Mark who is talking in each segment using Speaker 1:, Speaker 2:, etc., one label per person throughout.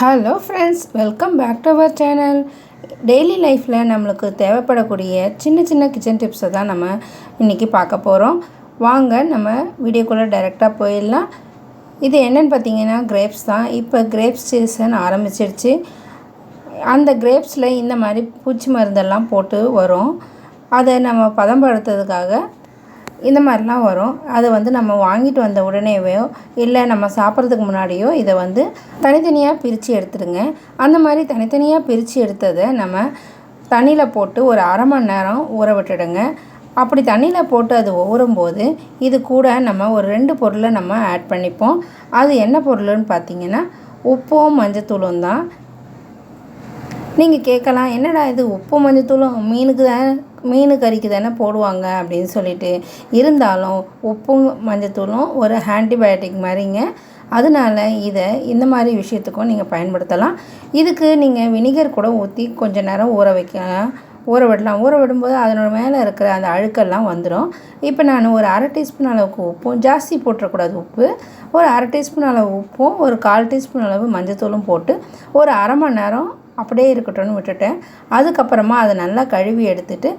Speaker 1: Hello friends welcome back to our channel daily லைஃப்பில் நம்மளுக்கு தேவைப்படக்கூடிய சின்ன சின்ன கிச்சன் டிப்ஸை தான் நம்ம இன்றைக்கி பார்க்க போகிறோம் வாங்க நம்ம வீடியோக்குள்ளே டைரெக்டாக போயிடலாம். இது என்னென்னு பார்த்தீங்கன்னா கிரேப்ஸ் தான். இப்போ கிரேப்ஸ் சீசன் ஆரம்பிச்சிருச்சு. அந்த கிரேப்ஸில் இந்த மாதிரி பூச்சி மருந்தெல்லாம் போட்டு வரும். அதை நம்ம பதம்படுத்துறதுக்காக இந்த மாதிரிலாம் வரும். அதை வந்து நம்ம வாங்கிட்டு வந்த உடனேவையோ இல்லை நம்ம சாப்பிட்றதுக்கு முன்னாடியோ இதை வந்து தனித்தனியாக பிரித்து எடுத்துடுங்க. அந்த மாதிரி தனித்தனியாக பிரித்து எடுத்ததை நம்ம தண்ணியில் போட்டு ஒரு அரை மணி நேரம் ஊற விட்டுடுங்க. அப்படி தண்ணியில் போட்டு அது ஊறும்போது இது கூட நம்ம ஒரு ரெண்டு பொருளை நம்ம ஆட் பண்ணிப்போம். அது என்ன பொருள்னு பார்த்தீங்கன்னா உப்பும் மஞ்சத்தூளும் தான். நீங்கள் கேட்கலாம் என்னடா இது? உப்பு மஞ்சத்தூளும் மீனுக்கு தானே மீன் கறிக்கு தானே போடுவாங்க? அப்படின்னு சொல்லிட்டு இருந்தாலும் உப்பும் மஞ்சத்தூளும் ஒரு ஆன்டிபயோட்டிக் மாதிரிங்க. அதனால இதை இந்த மாதிரி விஷயத்துக்கும் நீங்கள் பயன்படுத்தலாம். இதுக்கு நீங்கள் வினிகர் கூட ஊற்றி கொஞ்சம் நேரம் ஊற வைக்கலாம். ஊற விடலாம். ஊற விடும்போது அதனோட மேலே இருக்கிற அந்த அழுக்கெல்லாம் வந்துடும் இப்போ நான் ஒரு அரை டீஸ்பூன் அளவுக்கு உப்பும் ஜாஸ்தி போட்டுறக்கூடாது உப்பு. ஒரு அரை டீஸ்பூன் அளவு உப்பும் ஒரு கால் டீஸ்பூன் அளவு மஞ்சத்தூளும் போட்டு ஒரு அரை மணி நேரம் அப்படியே இருக்கட்டும்னு விட்டுட்டேன். அதுக்கப்புறமா அதை நல்லா கழுவி எடுத்துட்டு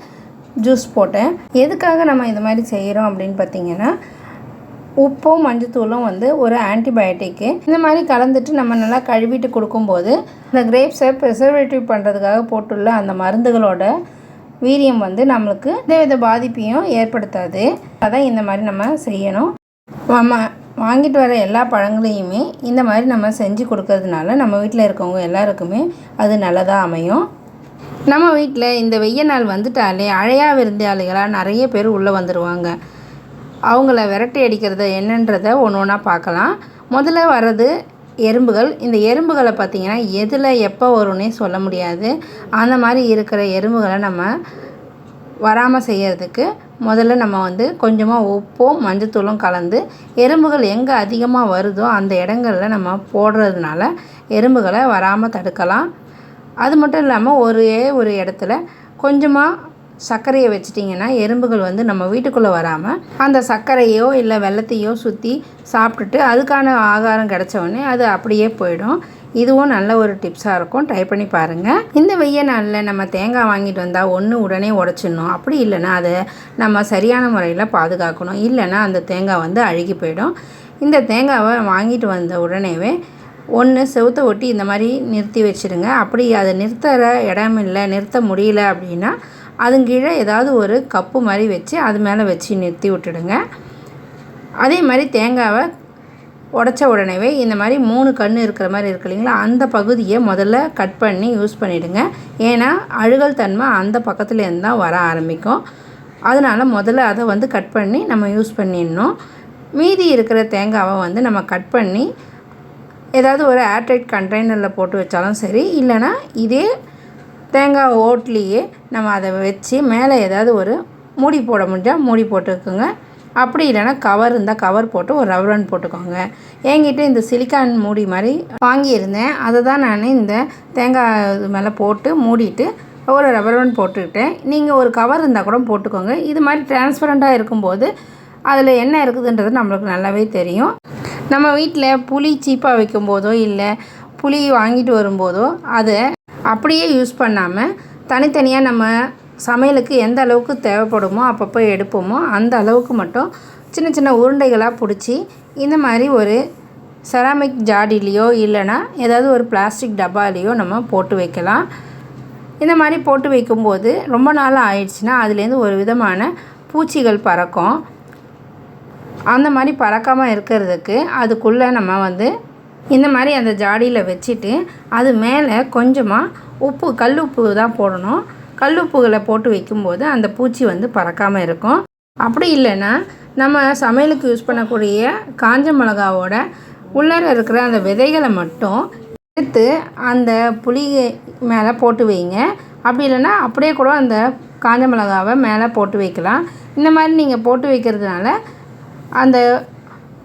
Speaker 1: ஜூஸ் போட்டேன். எதுக்காக நம்ம இது மாதிரி செய்கிறோம் அப்படின்னு பார்த்தீங்கன்னா உப்பும் மஞ்சத்தூளும் வந்து ஒரு ஆன்டிபயோட்டிக்கு இந்த மாதிரி கலந்துட்டு நம்ம நல்லா கழுவிட்டு கொடுக்கும்போது இந்த கிரேப்ஸை ப்ரிசர்வேட்டிவ் பண்ணுறதுக்காக போட்டுள்ள அந்த மருந்துகளோட வீரியம் வந்து நம்மளுக்கு எந்தவித பாதிப்பையும் ஏற்படுத்தாது. அதான் இந்த மாதிரி நம்ம செய்யணும். நம்ம வாங்கிட்டு வர எல்லா பழங்களையுமே இந்த மாதிரி நம்ம செஞ்சு கொடுக்கறதுனால நம்ம வீட்டில் இருக்கவங்க எல்லாருக்குமே அது நல்லதாக அமையும். நம்ம வீட்டில் இந்த வெய்ய நாள் வந்துட்டாலே அழையா விருந்தாளிகளாக நிறைய பேர் உள்ளே வந்துடுவாங்க அவங்கள விரட்டி அடிக்கிறது என்னன்றதை ஒன்று ஒன்றா பார்க்கலாம். முதல்ல வர்றது எறும்புகள். இந்த எறும்புகளை பார்த்திங்கன்னா எதில் எப்போ வரும்னே சொல்ல முடியாது. அந்த மாதிரி இருக்கிற எறும்புகளை நம்ம வராமல் செய்கிறதுக்கு முதல்ல நம்ம வந்து கொஞ்சமாக உப்பும் மஞ்சத்தூளும் கலந்து எறும்புகள் எங்கே அதிகமாக வருதோ அந்த இடங்களில் நம்ம போடுறதுனால எறும்புகளை வராமல் தடுக்கலாம். அது மட்டும் இல்லாமல் ஒரே ஒரு இடத்துல கொஞ்சமாக சர்க்கரையை வச்சிட்டிங்கன்னா எறும்புகள் வந்து நம்ம வீட்டுக்குள்ளே வராமல் அந்த சர்க்கரையோ இல்லை வெள்ளத்தையோ சுற்றி சாப்பிட்டுட்டு அதுக்கான ஆகாரம் கிடச்சோடனே அது அப்படியே போயிடும். இதுவும் நல்ல ஒரு டிப்ஸாக இருக்கும். ட்ரை பண்ணி பாருங்கள் இந்த வெய்ய நாளில் நம்ம தேங்காய் வாங்கிட்டு வந்தால் ஒன்று உடனே உடச்சிடணும். அப்படி இல்லைன்னா அதை நம்ம சரியான முறையில் பாதுகாக்கணும். இல்லைன்னா அந்த தேங்காய் வந்து அழுகி போயிடும். இந்த தேங்காவை வாங்கிட்டு வந்த உடனேவே ஒன்று செவுத்த ஒட்டி இந்த மாதிரி நிறுத்தி வச்சுருங்க. அப்படி அதை நிறுத்துகிற இடம் இல்லை நிறுத்த முடியல அப்படின்னா அதுங்கீழே ஏதாவது ஒரு கப்பு மாதிரி வச்சு அது மேலே வச்சு நிறுத்தி விட்டுடுங்க. அதே மாதிரி தேங்காவை உடச்ச உடனேவே இந்த மாதிரி மூணு கண் இருக்கிற மாதிரி இருக்கு இல்லைங்களா? அந்த பகுதியை முதல்ல கட் பண்ணி யூஸ் பண்ணிவிடுங்க ஏன்னா அழுகல் தன்மை அந்த பக்கத்துலேருந்து தான் வர ஆரம்பிக்கும். அதனால் முதல்ல அதை வந்து கட் பண்ணி நம்ம யூஸ் பண்ணிடணும். மீதி இருக்கிற தேங்காவை வந்து நம்ம கட் பண்ணி ஏதாவது ஒரு ஏர்டைட் கண்டெய்னரில் போட்டு வச்சாலும் சரி இல்லைனா இதே தேங்காய் ஓட்லேயே நம்ம அதை வச்சு மேலே ஏதாவது ஒரு மூடி போட முடிஞ்சால் மூடி போட்டுக்கோங்க. அப்படி இல்லைன்னா கவர் இருந்தால் கவர் போட்டு ஒரு ரவரன் போட்டுக்கோங்க. என்கிட்ட இந்த சிலிக்கான் மூடி மாதிரி வாங்கியிருந்தேன். அதை தான் நான் இந்த தேங்காய் இது மேலே போட்டு மூடிட்டு ஒரு ரப்பரன் போட்டுக்கிட்டேன். நீங்கள் ஒரு கவர் இருந்தால் கூட போட்டுக்கோங்க. இது மாதிரி டிரான்ஸ்பரண்ட்டாக இருக்கும்போது அதில் என்ன இருக்குதுன்றது நம்மளுக்கு நல்லாவே தெரியும். நம்ம வீட்டில் புளி சீப்பாக வைக்கும்போதோ இல்லை புளி வாங்கிட்டு வரும்போதோ அதை அப்படியே யூஸ் பண்ணாமல் தனித்தனியாக நம்ம சமையலுக்கு எந்த அளவுக்கு தேவைப்படுமோ அப்பப்போ எடுப்போமோ அந்த அளவுக்கு மட்டும் சின்ன சின்ன உருண்டைகளாக பிடிச்சி இந்த மாதிரி ஒரு செராமிக் ஜாடிலேயோ இல்லைனா ஏதாவது ஒரு பிளாஸ்டிக் டப்பாலேயோ நம்ம போட்டு வைக்கலாம். இந்த மாதிரி போட்டு வைக்கும்போது ரொம்ப நாள் ஆயிடுச்சுன்னா அதுலேருந்து ஒரு விதமான பூச்சிகள் பறக்கும். அந்த மாதிரி பறக்காமல் இருக்கிறதுக்கு அதுக்குள்ளே நம்ம வந்து இந்த மாதிரி அந்த ஜாடியில் வச்சுட்டு அது மேலே கொஞ்சமாக உப்பு கல் உப்பு தான் போடணும். கல் உப்புகளை போட்டு வைக்கும்போது அந்த பூச்சி வந்து பறக்காமல் இருக்கும். அப்படி இல்லைன்னா நம்ம சமையலுக்கு யூஸ் பண்ணக்கூடிய காஞ்ச மிளகாவோட உள்ளார இருக்கிற அந்த விதைகளை மட்டும் எடுத்து அந்த புளி மேலே போட்டு வைங்க. அப்படி இல்லைன்னா அப்படியே கூட அந்த காஞ்ச மிளகாவை மேலே போட்டு வைக்கலாம். இந்த மாதிரி நீங்கள் போட்டு வைக்கிறதுனால அந்த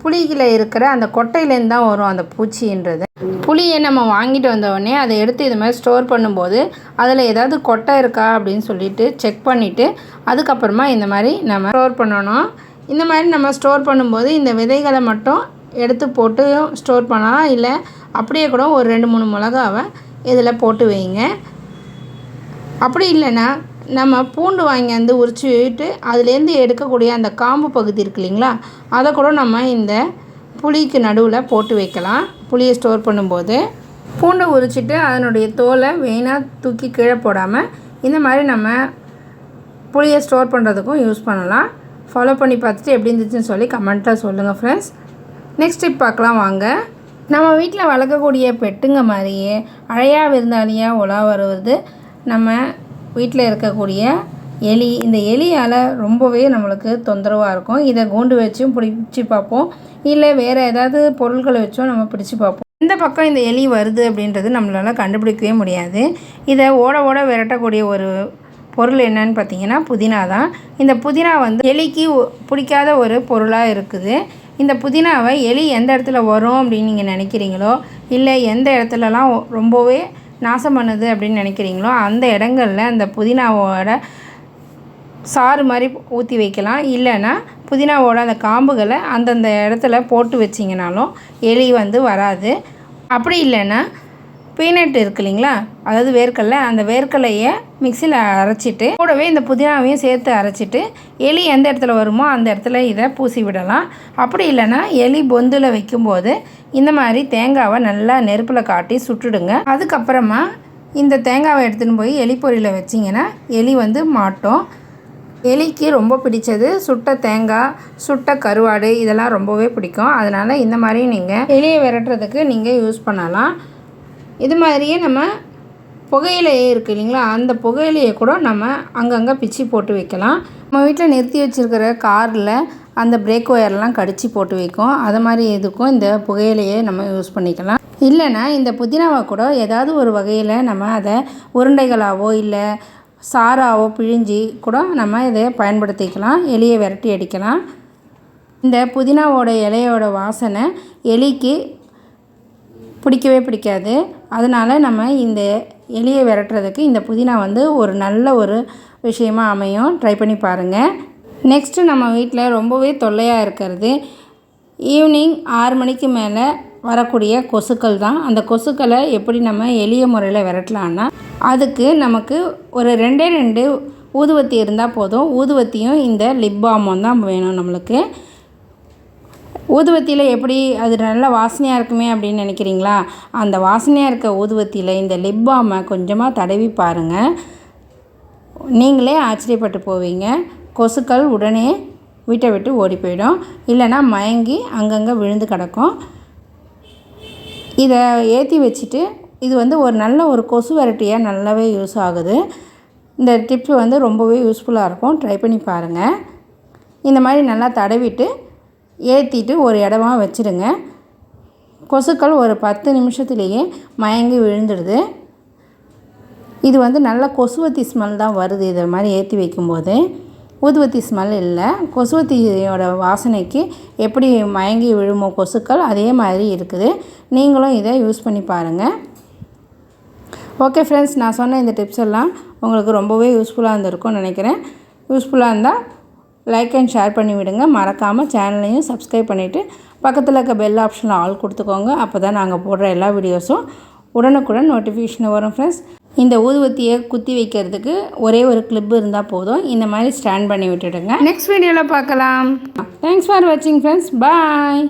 Speaker 1: புளியில் இருக்கிற அந்த கொட்டையிலேருந்து தான் வரும் அந்த பூச்சின்றது. புளியை நம்ம வாங்கிட்டு வந்தோடனே அதை எடுத்து இது மாதிரி ஸ்டோர் பண்ணும்போது அதில் ஏதாவது கொட்டை இருக்கா அப்படின்னு சொல்லிட்டு செக் பண்ணிவிட்டு அதுக்கப்புறமா இந்த மாதிரி நம்ம ஸ்டோர் பண்ணணும். இந்த மாதிரி நம்ம ஸ்டோர் பண்ணும்போது இந்த விதைகளை மட்டும் எடுத்து போட்டு ஸ்டோர் பண்ணலாம். இல்லை அப்படியே கூட ஒரு ரெண்டு மூணு மிளகாவை இதில் போட்டு வைங்க. அப்படி இல்லைன்னா நம்ம பூண்டு வாங்கியாந்து உரிச்சுட்டு அதுலேருந்து எடுக்கக்கூடிய அந்த காம்பு பகுதி இருக்கு இல்லைங்களா அதை கூட நம்ம இந்த புளிக்கு நடுவில் போட்டு வைக்கலாம். புளியை ஸ்டோர் பண்ணும்போது பூண்டை உரிச்சிட்டு அதனுடைய தோலை வெயினாக தூக்கி கீழே போடாமல் இந்த மாதிரி நம்ம புளியை ஸ்டோர் பண்ணுறதுக்கும் யூஸ் பண்ணலாம். ஃபாலோ பண்ணி பார்த்துட்டு எப்படி இருந்துச்சுன்னு சொல்லி கமெண்ட்டாக சொல்லுங்கள் ஃப்ரெண்ட்ஸ் நெக்ஸ்ட் டிப் பார்க்கலாம் வாங்க. நம்ம வீட்டில் வளர்க்கக்கூடிய பெட்டுங்க மாதிரியே அழையா விருந்தாளியாக உலா வருவது நம்ம வீட்டில் இருக்கக்கூடிய எலி இந்த எலியால் ரொம்பவே நம்மளுக்கு தொந்தரவாக இருக்கும். இதை கூண்டு வச்சும் பிடிச்சி பார்ப்போம். இல்லை வேறு ஏதாவது பொருட்களை வச்சும் நம்ம பிடிச்சி பார்ப்போம். இந்த பக்கம் இந்த எலி வருது அப்படின்றது நம்மளால் கண்டுபிடிக்கவே முடியாது. இதை ஓட ஓட விரட்டக்கூடிய ஒரு பொருள் என்னன்னு பார்த்தீங்கன்னா புதினா தான். இந்த புதினா வந்து எலிக்கு பிடிக்காத ஒரு பொருளாக இருக்குது. இந்த புதினாவை எலி எந்த இடத்துல வரும் அப்படின்னு நீங்கள் நினைக்கிறீங்களோ இல்லை எந்த இடத்துலலாம் ரொம்பவே நாசம் பண்ணுது அப்படின்னு நினைக்கிறீங்களோ அந்த இடங்களில் அந்த புதினாவோட சாறு மாதிரி ஊற்றி வைக்கலாம். இல்லைன்னா புதினாவோட அந்த காம்புகளை அந்தந்த இடத்துல போட்டு வச்சிங்கனாலும் எலி வந்து வராது. அப்படி இல்லைன்னா பீனட் இருக்கு இல்லைங்களா? அதாவது வேர்க்கடலை. அந்த வேர்க்கடலையை மிக்சியில் அரைச்சிட்டு கூடவே இந்த புதினாவையும் சேர்த்து அரைச்சிட்டு எலி எந்த இடத்துல வருமோ அந்த இடத்துல இதை பூசி விடலாம். அப்படி இல்லைன்னா எலி பொந்தில் வைக்கும்போது இந்த மாதிரி தேங்காவை நல்லா நெருப்பில் காட்டி சுட்டுடுங்க. அதுக்கப்புறமா இந்த தேங்காவை எடுத்துன்னு போய் எலி பொரியில் வச்சிங்கன்னா எலி வந்து மாட்டோம். எலிக்கு ரொம்ப பிடிச்சது சுட்ட தேங்காய் சுட்ட கருவாடு இதெல்லாம் ரொம்பவே பிடிக்கும். அதனால் இந்த மாதிரி நீங்கள் எலியை விரட்டுறதுக்கு நீங்கள் யூஸ் பண்ணலாம். இது மாதிரியே நம்ம புகையிலையே இருக்குது இல்லைங்களா? அந்த புகையிலையை கூட நம்ம அங்கங்கே பிச்சு போட்டு வைக்கலாம். நம்ம வீட்டில் நிறுத்தி வச்சுருக்கிற காரில் அந்த பிரேக் ஒயர்லாம் கடிச்சு போட்டு வைக்கும். அது மாதிரி இதுக்கும் இந்த புகையிலையை நம்ம யூஸ் பண்ணிக்கலாம். இல்லைன்னா இந்த புதினாவை கூட ஏதாவது ஒரு வகையில் நம்ம அதை உருண்டைகளாவோ இல்லை சாராவோ பிழிஞ்சி கூட நம்ம இதை பயன்படுத்திக்கலாம். எலியை விரட்டி அடிக்கலாம். இந்த புதினாவோட இலையோட வாசனை எலிக்கு பிடிக்கவே பிடிக்காது. அதனால் நம்ம இந்த எலியை விரட்டுறதுக்கு இந்த புதினா வந்து ஒரு நல்ல ஒரு விஷயமாக அமையும். ட்ரை பண்ணி பாருங்கள் நெக்ஸ்ட்டு நம்ம வீட்டில் ரொம்பவே தொல்லையாக இருக்கிறது. ஈவினிங் ஆறு மணிக்கு மேலே வரக்கூடிய கொசுக்கள் தான். அந்த கொசுக்களை எப்படி நம்ம எளிய முறையில் விரட்டலான்னா அதுக்கு நமக்கு ஒரு ரெண்டே ரெண்டு ஊதுவத்தி இருந்தால் போதும். ஊதுவத்தியும் இந்த லிப் பாமும் தான் வேணும் நம்மளுக்கு. ஊதுவத்தியில் எப்படி அது நல்ல வாசனையாக இருக்குமே அப்படின்னு நினைக்கிறீங்களா? அந்த வாசனையாக இருக்க ஊதுவத்தியில் இந்த லிப் பாமை கொஞ்சமாக தடவி பாருங்கள் நீங்களே ஆச்சரியப்பட்டு போவீங்க. கொசுக்கள் உடனே வீட்டை விட்டு ஓடி போயிடும். இல்லைன்னா மயங்கி அங்கங்கே விழுந்து கிடக்கும். இதை ஏற்றி வச்சுட்டு இது வந்து ஒரு நல்ல ஒரு கொசு விரட்டியாக நல்லாவே யூஸ் ஆகுது. இந்த டிப்ஸ் வந்து ரொம்பவே யூஸ்ஃபுல்லாக இருக்கும். ட்ரை பண்ணி பாருங்கள் இந்த மாதிரி நல்லா தடவிட்டு ஏற்றிட்டு ஒரு இடமா வச்சுடுங்க கொசுக்கள் ஒரு பத்து நிமிஷத்துலேயே மயங்கி விழுந்துடுது. இது வந்து நல்ல கொசுவத்தி ஸ்மெல் தான் வருது. இதை மாதிரி ஏற்றி வைக்கும்போது. ஊதுவத்தி ஸ்மெல் இல்லை. கொசுவத்தியோட வாசனைக்கு எப்படி மயங்கி விழுமோ கொசுக்கள் அதே மாதிரி இருக்குது. நீங்களும் இதை யூஸ் பண்ணி பாருங்கள் ஓகே ஃப்ரெண்ட்ஸ் நான் சொன்ன இந்த டிப்ஸ் எல்லாம் உங்களுக்கு ரொம்பவே யூஸ்ஃபுல்லாக இருந்திருக்கும்னு நினைக்கிறேன். யூஸ்ஃபுல்லாக இருந்தால் லைக் அண்ட் ஷேர் பண்ணி விடுங்க. மறக்காமல் சேனலையும் சப்ஸ்கிரைப் பண்ணிவிட்டு பக்கத்தில் இருக்க பெல் ஆப்ஷனில் ஆல் கொடுத்துக்கோங்க. அப்போ தான் நாங்கள் போடுற எல்லா வீடியோஸும் உடனுக்குடன் நோட்டிஃபிகேஷன் வரும் ஃப்ரெண்ட்ஸ் இந்த ஊதுவத்தியை குத்தி வைக்கிறதுக்கு ஒரே ஒரு கிளிப் இருந்தால் போதும். இந்த மாதிரி ஸ்டாண்ட் பண்ணி விட்டுடுங்க. நெக்ஸ்ட் வீடியோவில் பார்க்கலாம். தேங்க்ஸ் ஃபார் வாட்சிங் ஃப்ரெண்ட்ஸ் பாய்